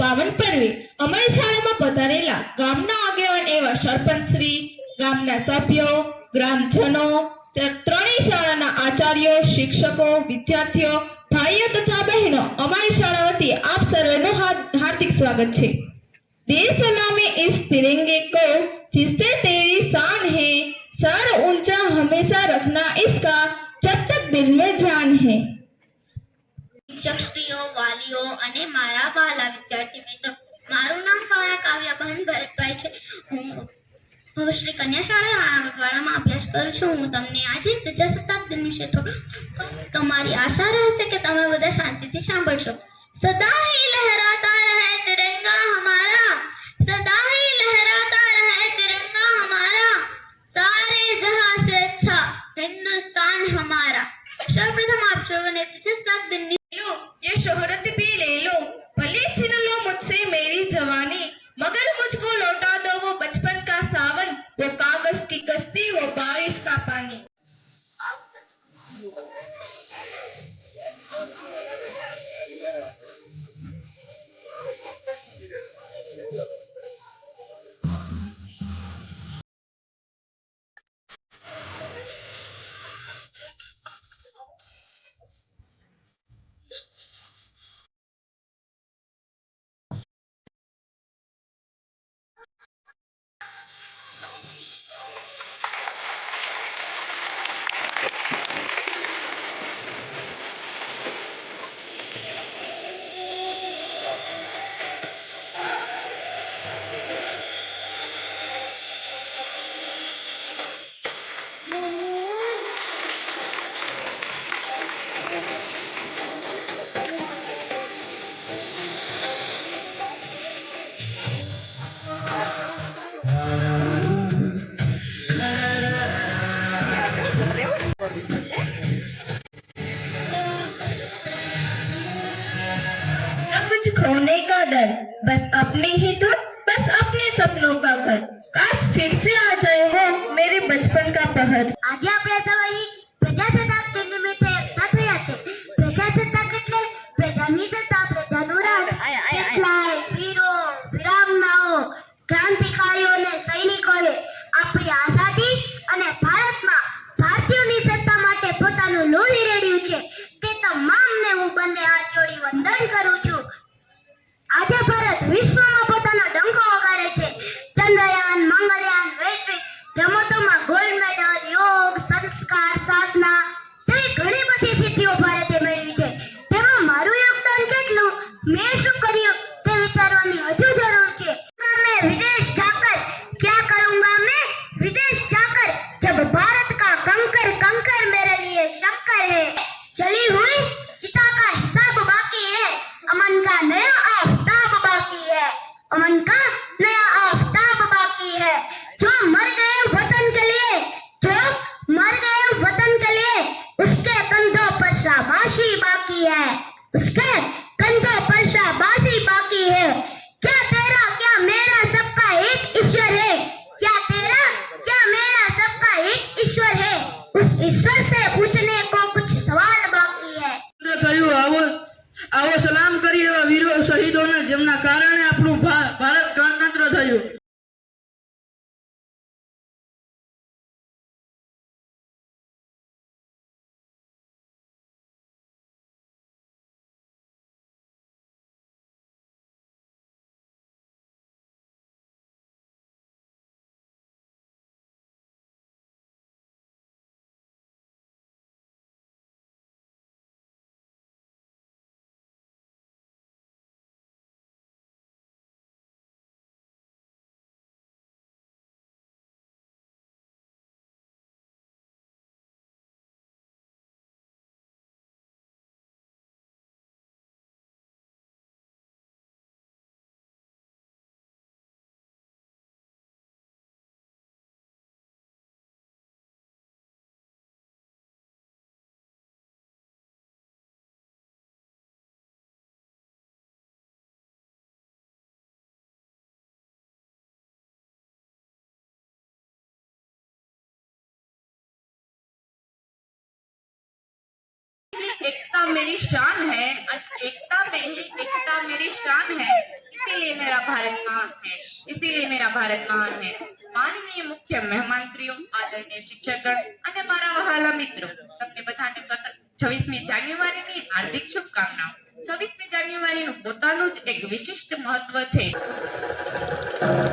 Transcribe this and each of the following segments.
પાવન પર્વે. અમારી શાળામાં પધારેલા ગામના આગેવાન એવા સરપંચ શ્રી ગામના સભ્યો, ગ્રામજનો ત્રણેય શાળાના આચાર્યો, શિક્ષકો, વિદ્યાર્થીઓ, ભાઈઓ તથા બહેનો, અમારી શાળા વતી આપ સર્વેનું હાર્દિક સ્વાગત છે. દેશ નામે ઇસ તિરંગે કો જિસસે તે વાલીઓ અને મારા વાલા વિદ્યાર્થી મિત્રો, મારું નામ ફળા કાવ્યાબહેન ભરતભાઈ છે. હું હું શ્રી કન્યા શાળા વાળામાં અભ્યાસ કરું છું. હું તમને આજે પ્રજાસત્તાક દિન વિશે થોડું તમારી આશા રહેશે કે તમે બધા શાંતિથી સાંભળશો. સદા હી લહેરાતા રહે તિરંગા હમારા સદા હી લહેરાતા રહે તિરંગા હમારા સારે જહાં સે અચ્છા હિન્દુસ્તાન હમારા. સૌપ્રથમ આપ સર્વને પ્રજાસત્તાક દિનની ये शोहरत भी ले लो भले कुछ खोने का डर, बस अपने ही धुन बस अपने सपनों का घर। काश फिर से आ जाए वो मेरे बचपन का पहर। આપણી આઝાદી અને ભારતમાં ભારતીયોની સત્તા માટે પોતાનું લોહી રેડ્યું છે, તે તમામને હું બંને હાથ જોડી વંદન કરું છું. આજે ભારત વિશ્વમાં Hey! આવો સલામ કરીએ એવા વીરો શહીદોને જેમના કારણે આપણું ભારત मेरी शान है एकता में ही एकता मेरी शान है इसीलिए मेरा भारत महान है इसीलिए मेरा ભારત મહાન है માનનીય મુખ્ય મહેમાનત્રીઓ આદરણીય શિક્ષકગણ અને મારા વહાલા મિત્રો તમને બધાને છવ્વીસમી જાન્યુઆરીની હાર્દિક શુભકામનાઓ છવ્વીસમી જાન્યુઆરીનું પોતાનું જ એક વિશિષ્ટ મહત્વ છે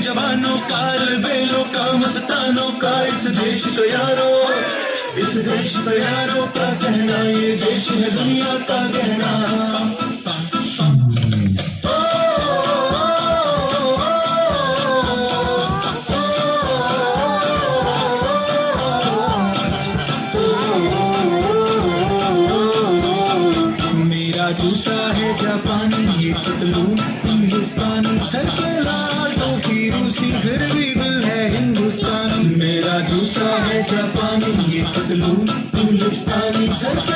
जवानों का बेलों का मस्तानों का इस देश को यारो इस देश को यारो का कहना ये देश है दुनिया का कहना In to Hindustani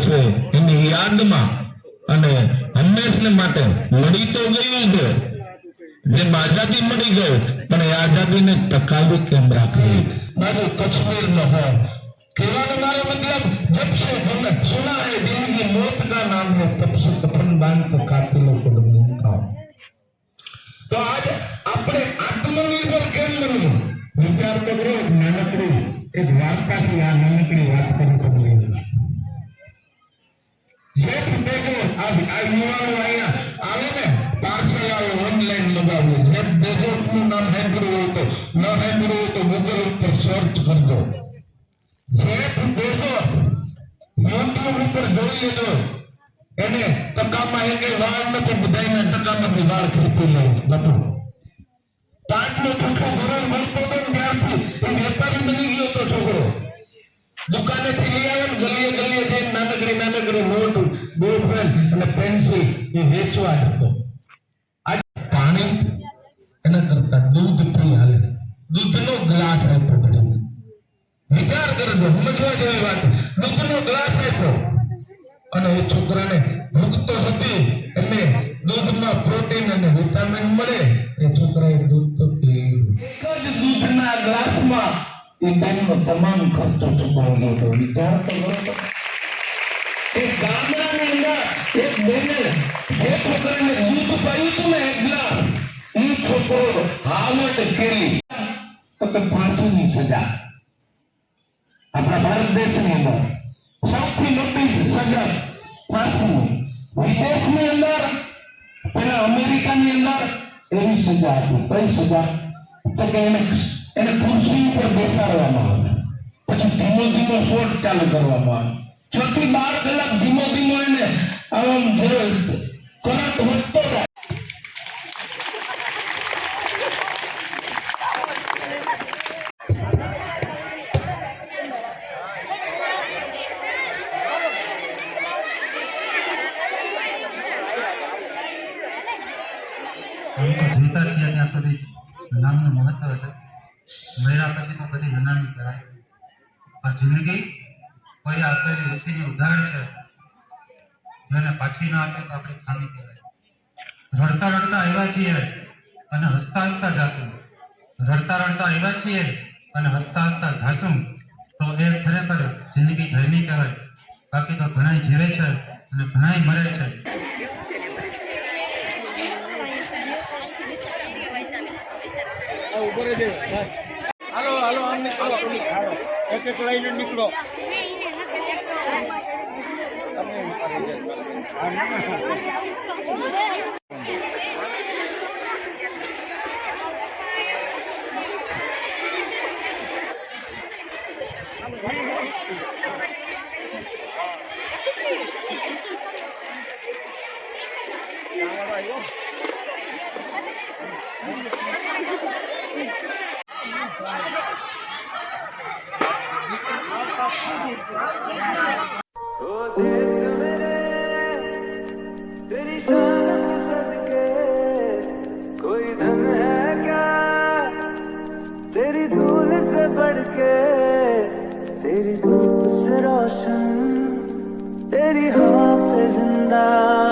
છે. એની યાદમાં અને હંમેશને માટે લડી તો ગયું છે. જેમ આઝાદી મળી ગઈ, પણ એ આઝાદીને ટકાવી કેમ રાખવી? બાજુ કશ્મીર ન હોય મોત કા નામ હે તબ સે કફન તો કાતિલો આપણે આત્મનિર્ભર કેમ વિચાર તો નાનકડી, એક વાર્તા છે આ નાનકડી વાત કરી તમને. જે દેખો આ આવે ને પાર્સલ આવે ઓનલાઈન મગાવવું જે ડેઝર્ટ નામ સાંભળ્યું હોય તો, ન તો ગૂગલ ઉપર સર્ચ કરજો. જેફ બેઝોસ યુટ્યુબ ઉપર જોઈ લેજો. એને ટકામાં એક વાળ નથી બની ગયો તો છોકરો. દુકાને થી લઈ આવે ગલીએ ગલીએ જઈને નાનકડી નાનકડી નોટ બોલપેન અને પેન્સિલ એ વેચવા જતો. આજે પાણી એના કરતા દૂધ પી હાલે. દૂધનો ગ્લાસ આપ્યો પડી વિચાર કરજો, સમજવા જેવી વાત. દૂધનો ગ્લાસ આપ્યો. અને એ છોકરાને ભૂખ તો હતી એટલે દૂધમાં પ્રોટીન અને વિટામિન મળે. એ છોકરાએ દૂધ તો પી એક જ દૂધના ગ્લાસમાં એ બેનનો તમામ ખર્ચો ચૂકવ્યો હતો વિચાર તો કરો તો. એ ગામડાની અંદર એક બેને જે છોકરાને દૂધ પાયું હતું ને એક ગ્લાસ એ છોકરો હાવર્ડ કેલી તો કે ફાંસીની સજા આપણા ભારત દેશની અંદર સૌથી મોટી સજા ફાંસીની વિદેશની અંદર પેલા અમેરિકાની અંદર એવી સજા હતી કઈ સજા તો કે એને એને ખુરશી ઉપર બેસાડવામાં આવે. પછી ધીમો ધીમો શોટ ચાલુ કરવામાં આવે. છ થી બાર કલાક ધીમો ધીમો એને આમ જે કરંટ વધતો જાય. જીવતા છીએ ત્યાં સુધી નામનું મહત્વ છે મહિલા પછી તો બધી મનાવી કરાય. આ જિંદગી કોઈ આપેલી ઓછીની ઉધાર છે? જેને પાછી ના આપે તો આપણે ખામી કહેવાય. રડતા રડતા આવ્યા છીએ અને હસતા હસતા જાશું રડતા રડતા આવ્યા છીએ અને હસતા હસતા જાશું તો એ ખરેખર જિંદગી ધૈની કહેવાય. બાકી તો ઘણા જીવે છે અને ઘણા મરે છે. ઉપર જ એક એક લઈને નીકળો Thank you. तेरी धूल से बढ़ के तेरी धूप से रोशन तेरी हवा पे जिंदा